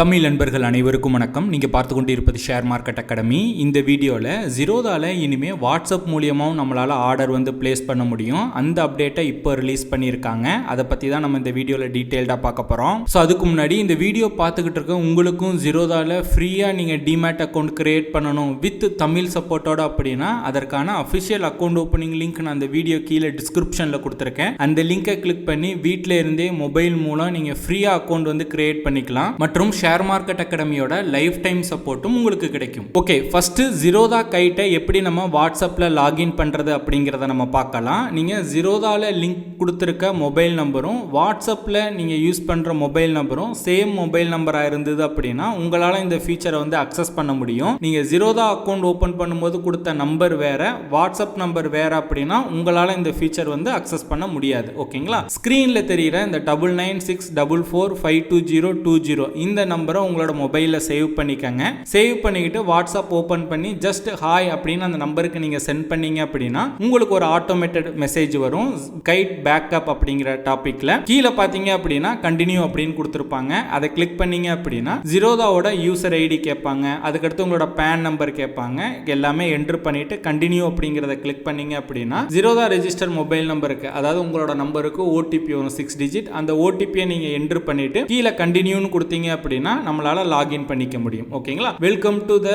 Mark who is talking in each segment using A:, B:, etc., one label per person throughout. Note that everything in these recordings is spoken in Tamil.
A: தமிழ் நண்பர்கள் அனைவருக்கும் வணக்கம். நீங்கள் பார்த்து கொண்டிருப்பது ஷேர் மார்க்கெட் அகாடமி. இந்த வீடியோவில் ஜீரோதாவில் இனிமேல் வாட்ஸ்அப் மூலியமாகவும் நம்மளால் ஆர்டர் வந்து ப்ளேஸ் பண்ண முடியும். அந்த அப்டேட்டை இப்போ ரிலீஸ் பண்ணியிருக்காங்க. அதை பற்றி தான் நம்ம இந்த வீடியோவில் டீட்டெயில்டாக பார்க்க போகிறோம் ஸோ அதுக்கு முன்னாடி இந்த வீடியோ பார்த்துக்கிட்டு இருக்க உங்களுக்கும் ஜீரோதாவில் ஃப்ரீயாக நீங்கள் டிமேட் அக்கௌண்ட் கிரியேட் பண்ணணும் வித் தமிழ் சப்போர்ட்டோட அப்படின்னா அதற்கான அஃபிஷியல் அக்கௌண்ட் ஓப்பனிங் லிங்க் நான் அந்த வீடியோ கீழே டிஸ்கிரிப்ஷனில் கொடுத்துருக்கேன். அந்த லிங்கை கிளிக் பண்ணி வீட்டில் இருந்தே மொபைல் மூலம் நீங்கள் ஃப்ரீயாக அக்கௌண்ட் வந்து கிரியேட் பண்ணிக்கலாம். மற்றும் ஷேர் மார்க்கெட் அகாடமியோட லைஃப் டைம் சப்போர்ட்டும் உங்களுக்கு கிடைக்கும். ஓகே ஃபஸ்ட்டு ஜீரோதா கைட்டை எப்படி நம்ம வாட்ஸ்அப்பில் லாகின் பண்ணுறது அப்படிங்கிறத நம்ம பார்க்கலாம். நீங்கள் ஜீரோதாவில் லிங்க் கொடுத்துருக்க மொபைல் நம்பரும் வாட்ஸ்அப்பில் நீங்கள் யூஸ் பண்ணுற மொபைல் நம்பரும் சேம் மொபைல் நம்பராக இருந்தது அப்படின்னா உங்களால் இந்த ஃபீச்சரை வந்து அக்சஸ் பண்ண முடியும். நீங்கள் ஜீரோதா அக்கௌண்ட் ஓப்பன் பண்ணும்போது கொடுத்த நம்பர் வேறு வாட்ஸ்அப் நம்பர் வேறு அப்படின்னா உங்களால் இந்த ஃபீச்சர் வந்து அக்சஸ் பண்ண முடியாது. ஓகேங்களா ஸ்க்ரீனில் தெரிகிற இந்த double nine six double four five two zero two zero இந்த நம்பரை உங்களோட மொபைலில் சேவ் பண்ணிக்கங்க. சேவ் பண்ணிக்கிட்டு வாட்ஸ்அப் ஓப்பன் பண்ணி ஜஸ்ட் ஹாய் அப்படின்னு அந்த நம்பருக்கு நீங்கள் சென்ட் பண்ணீங்க அப்படின்னா உங்களுக்கு ஒரு ஆட்டோமேட்டட் மெசேஜ் வரும். கைட் பேக்கப் அப்படிங்கிற டாப்பிக்கில் கீழே பார்த்தீங்க அப்படின்னா கண்டினியூ அப்படின்னு கொடுத்துருப்பாங்க. அதை கிளிக் பண்ணீங்க அப்படின்னா ஜீரோதாவோட யூசர் ஐடி கேட்பாங்க. அதுக்கடுத்து உங்களோட பேன் நம்பர் கேட்பாங்க. எல்லாமே என்ட்ரு பண்ணிட்டு கண்டினியூ அப்படிங்கிறத கிளிக் பண்ணீங்க அப்படின்னா ஜீரோதா ரெஜிஸ்டர் மொபைல் நம்பருக்கு அதாவது உங்களோட நம்பருக்கு ஓடிபி வரும் சிக்ஸ் டிஜிட் அந்த ஓடிபியை நீங்கள் என்ட்ரு பண்ணிட்டு கீழே கண்டினியூன்னு கொடுத்தீங்க அப்படின்னா நம்மளால லாகின் பண்ணிக்க முடியும். ஓகேங்களா? Welcome to the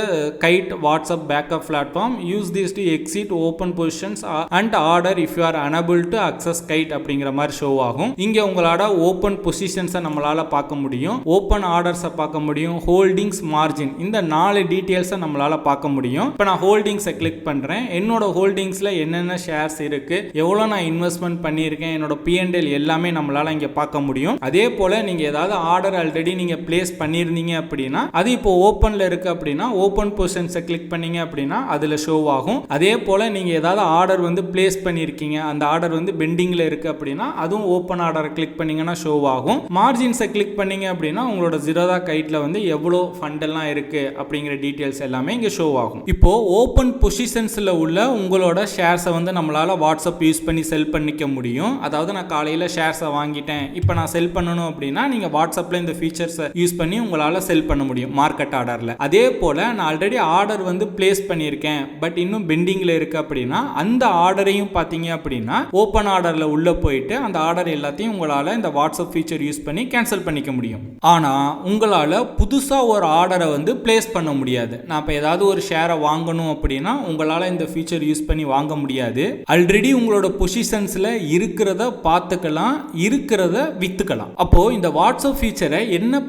A: Kite WhatsApp backup platform use this to exit open positions and order if you are unable to access Kite அப்படிங்கிற மாதிரி ஷோ ஆகும். இங்கே உங்களோட ஓப்பன் பொசிஷன்ஸை நம்மளால பார்க்க முடியும். ஓப்பன் ஆர்டர்ஸை பார்க்க முடியும். ஹோல்டிங்ஸ் மார்ஜின் இந்த நாலு டீட்டெயில்ஸை நம்மளால பார்க்க முடியும். இப்போ நான் ஹோல்டிங்ஸை கிளிக் பண்ணுறேன் என்னோட ஹோல்டிங்ஸில் என்னென்ன ஷேர்ஸ் இருக்கு? எவ்வளோ நான் இன்வெஸ்ட்மெண்ட் பண்ணியிருக்கேன்? என்னோட பிஎன்எல் எல்லாமே நம்மளால இங்கே பார்க்க முடியும். அதே போல் நீங்கள் ஏதாவது ஆர்டர் ஆல்ரெடி நீங்கள் பிளேஸ் பண்ணியிருந்தீங்க அப்படின்னா அது இப்போ ஓப்பனில் இருக்கு அப்படின்னா ஓப்பன் பொசிஷன்ஸை கிளிக் பண்ணீங்க அப்படின்னா அதில் ஷோ ஆகும். அதே போல் நீங்கள் ஏதாவது ஆர்டர் வந்து பிளேஸ் பண்ணியிருக்கீங்க அந்த ஆர்டர் வந்து பெண்டிங்கில் இருக்கு அப்படின்னா அதுவும் ஓப்பன் ஆர்டரை கிளிக் பண்ணிங்கன்னா ஷோ ஆகும். மார்ஜின்ஸை கிளிக் பண்ணீங்க அப்படின்னா உங்களோட ஜிரோதா கைட்டில் வந்து எவ்வளோ ஃபண்ட் எல்லாம் இருக்கு அப்படிங்கிற டீட்டெயில்ஸ் எல்லாமே இங்கே ஷோ ஆகும். இப்போ ஓப்பன் பொசிஷன்ஸில் உள்ள உங்களோட ஷேர்ஸை வந்து நம்மளால் வாட்ஸ்அப் யூஸ் பண்ணி செல் பண்ணிக்க முடியும். அதாவது நான் காலையில் ஷேர்ஸை வாங்கிட்டேன். இப்போ நான் செல் பண்ணணும் அப்படின்னா நீங்கள் வாட்ஸ்அப்பில் இந்த ஃபீச்சர்ஸை யூஸ் பண்ணி உங்களால் செல் பண்ண முடியும் மார்க்கெட் ஆர்டரில் அதே போல் நான் ஆல்ரெடி ஆர்டர் வந்து பிளேஸ் பண்ணியிருக்கேன் பட் இன்னும் பெண்டிங்கில் இருக்குது அப்படின்னா அந்த ஆர்டரையும் பார்த்தீங்க அப்படின்னா ஓப்பன் ஆர்டரில் உள்ளே போயிட்டு அந்த ஆர்டர் எல்லாத்தையும் உங்களால் இந்த வாட்ஸ்அப் ஃபீச்சர் யூஸ் பண்ணி கேன்சல் பண்ணிக்க முடியும். ஆனால் உங்களால் புதுசாக ஒரு ஆர்டரை வந்து பிளேஸ் பண்ண முடியாது. நான் இப்போ ஏதாவது ஒரு ஷேரை வாங்கணும் அப்படின்னா உங்களால் இந்த ஃபீச்சர் யூஸ் பண்ணி வாங்க முடியாது. ஆல்ரெடி உங்களோட பொசிஷன்ஸில் இருக்கிறத பார்த்துக்கலாம் இருக்கிறத விற்றுக்கலாம் அப்போது இந்த வாட்ஸ்அப் ஃபீச்சரை என்ன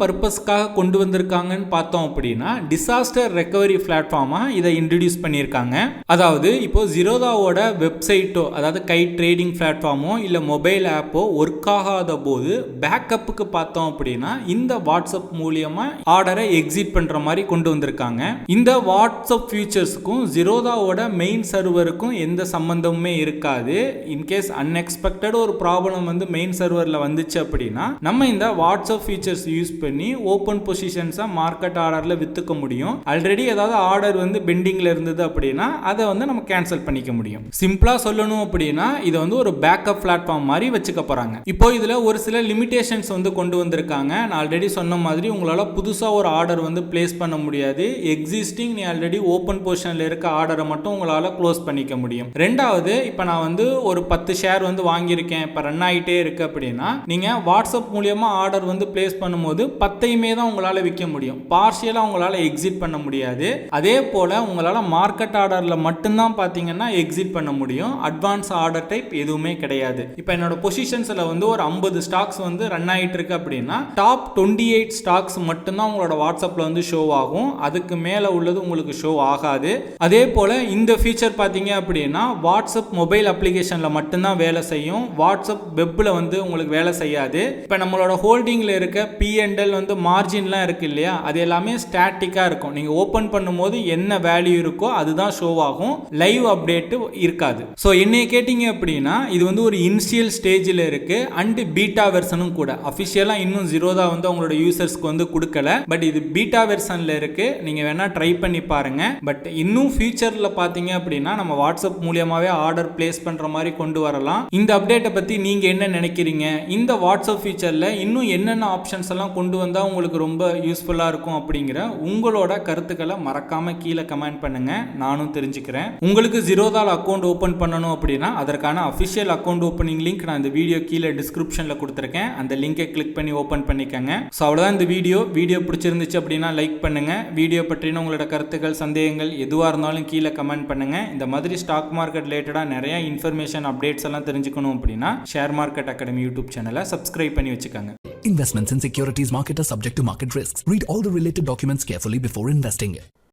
A: பர்பஸ்க்காக கொண்டு வந்திருக்காங்கன்னு பார்த்தோம் அப்படின்னா டிசாஸ்டர் ரெக்கவரி பிளாட்ஃபார்மாக இதை இன்ட்ரடியூஸ் பண்ணியிருக்காங்க. அதாவது இப்போ ஜிரோதாவோட வெப்சைட்டோ அதாவது கை ட்ரேடிங் பிளாட்ஃபார்மோ இல்லை மொபைல் ஆப்போ ஒர்க் ஆகாத போது பேக்கப்புக்கு பார்த்தோம் அப்படின்னா இந்த வாட்ஸ்அப் மூலியமாக ஆர்டரை எக்ஸிட் பண்ணுற மாதிரி கொண்டு வந்திருக்காங்க. இந்த வாட்ஸ்அப் ஃபியூச்சர்ஸுக்கும் ஜிரோதாவோட மெயின் சர்வருக்கும் எந்த சம்மந்தமுமே இருக்காது. இன்கேஸ் அன்எக்ஸ்பெக்டட் ஒரு ப்ராப்ளம் வந்து மெயின் சர்வரில் வந்துச்சு அப்படின்னா நம்ம இந்த வாட்ஸ்அப் ஃபீச்சர்ஸ் யூஸ் பண்ணி ஓ ஓப்பன் பொசிஷன்ஸை மார்க்கெட் ஆர்டரில் விற்றுக்க முடியும். ஆல்ரெடி ஏதாவது ஆர்டர் வந்து பெண்டிங்கில் இருந்தது அப்படின்னா அதை வந்து நம்ம கேன்சல் பண்ணிக்க முடியும். சிம்பிளாக சொல்லணும் அப்படின்னா இதை வந்து ஒரு பேக்கப் பிளாட்ஃபார்ம் மாதிரி வச்சுக்க போகிறாங்க இப்போ இதில் ஒரு சில லிமிடேஷன்ஸ் வந்து கொண்டு வந்திருக்காங்க. நான் ஆல்ரெடி சொன்ன மாதிரி உங்களால் புதுசாக ஒரு ஆர்டர் வந்து பிளேஸ் பண்ண முடியாது. எக்ஸிஸ்டிங் நீ ஆல்ரெடி ஓப்பன் பொசிஷனில் இருக்க ஆர்டரை மட்டும் உங்களால் க்ளோஸ் பண்ணிக்க முடியும். ரெண்டாவது இப்போ நான் வந்து ஒரு பத்து ஷேர் வந்து வாங்கியிருக்கேன். இப்போ ரன் ஆகிட்டே இருக்கு அப்படின்னா நீங்கள் வாட்ஸ்அப் மூலியமாக ஆர்டர் வந்து பிளேஸ் பண்ணும்போது பத்தையுமே தான் உங்களால் விற்க முடியும். பார்ஷியலாக உங்களால் எக்ஸிட் பண்ண முடியாது. அதே போல் உங்களால் மார்க்கெட் ஆர்டரில் மட்டும்தான் பார்த்தீங்கன்னா எக்ஸிட் பண்ண முடியும். அட்வான்ஸ் ஆர்டர் டைப் எதுவுமே கிடையாது. இப்போ என்னோட பொசிஷன்ஸில் வந்து ஒரு ஐம்பது ஸ்டாக்ஸ் வந்து ரன் ஆகிட்டு இருக்கு அப்படின்னா டாப் டுவெண்ட்டி எயிட் ஸ்டாக்ஸ் மட்டும்தான் உங்களோட வாட்ஸ்அப்பில் வந்து ஷோ ஆகும். அதுக்கு மேலே உள்ளது உங்களுக்கு ஷோ ஆகாது. அதே போல் இந்த ஃபீச்சர் பார்த்தீங்க அப்படின்னா வாட்ஸ்அப் மொபைல் அப்ளிகேஷனில் மட்டும்தான் வேலை செய்யும். வாட்ஸ்அப் வெப்பில் வந்து உங்களுக்கு வேலை செய்யாது. இப்போ நம்மளோட ஹோல்டிங்கில் இருக்க பிஎன்எல் வந்து மார்ஜின்லாம் இருக்குது இல்லையா? அது எல்லாமே ஸ்டாட்டிக்காக இருக்கும். நீங்கள் ஓப்பன் பண்ணும்போது என்ன வேல்யூ இருக்கோ அதுதான் ஷோ ஆகும். லைவ் அப்டேட்டு இருக்காது. ஸோ என்னைய கேட்டிங்க அப்படின்னா இது வந்து ஒரு இனிஷியல் ஸ்டேஜில் இருக்குது அண்டு பீட்டா வெர்ஷனும் கூட. அஃபிஷியலாக இன்னும் ஜீரோதா வந்து அவங்களோட யூசர்ஸ்க்கு வந்து கொடுக்கல. பட் இது பீட்டா வெர்ஷனில் இருக்குது நீங்கள் வேணால் ட்ரை பண்ணி பாருங்கள் பட் இன்னும் ஃபியூச்சரில் பார்த்தீங்க அப்படின்னா நம்ம வாட்ஸ்அப் மூலியமாகவே ஆர்டர் பிளேஸ் பண்ணுற மாதிரி கொண்டு வரலாம். இந்த அப்டேட்டை பற்றி நீங்கள் என்ன நினைக்கிறீங்க? இந்த வாட்ஸ்அப் ஃபீச்சரில் இன்னும் என்னென்ன ஆப்ஷன்ஸ் எல்லாம் கொண்டு வந்தால் உங்களுக்கு உங்களுக்கு ரொம்ப யூஸ்ஃபுல்லாக இருக்கும் அப்படிங்கிற உங்களோட கருத்துக்களை மறக்காமல் கீழே கமெண்ட் பண்ணுங்கள் நானும் தெரிஞ்சுக்கிறேன். உங்களுக்கு ஜீரோதால் அக்கௌண்ட் ஓப்பன் பண்ணணும் அப்படின்னா அதற்கான அஃபிஷியல் அக்கௌண்ட் ஓப்பனிங் லிங்க் நான் இந்த வீடியோ கீழே டிஸ்கிரிப்ஷனில் கொடுத்துருக்கேன். அந்த லிங்கை கிளிக் பண்ணி ஓப்பன் பண்ணிக்கோங்க. ஸோ அவ்வளோதான் இந்த வீடியோ வீடியோ பிடிச்சிருந்துச்சு அப்படின்னா லைக் பண்ணுங்கள் வீடியோ பற்றின உங்களோட கருத்துக்கள் சந்தேகங்கள் எதுவாக இருந்தாலும் கீழே கமெண்ட் பண்ணுங்கள் இந்த மாதிரி ஸ்டாக் மார்க்கெட் ரிலேட்டடாக நிறைய இன்ஃபர்மேஷன் அப்டேட்ஸ் எல்லாம் தெரிஞ்சுக்கணும் அப்படின்னா ஷேர் மார்க்கெட் அகாடமி யூடியூப் சேனலை சப்ஸ்கிரைப் பண்ணி வச்சுக்கோங்க.
B: Investments in securities market are subject to market risks. Read all the related documents carefully before investing.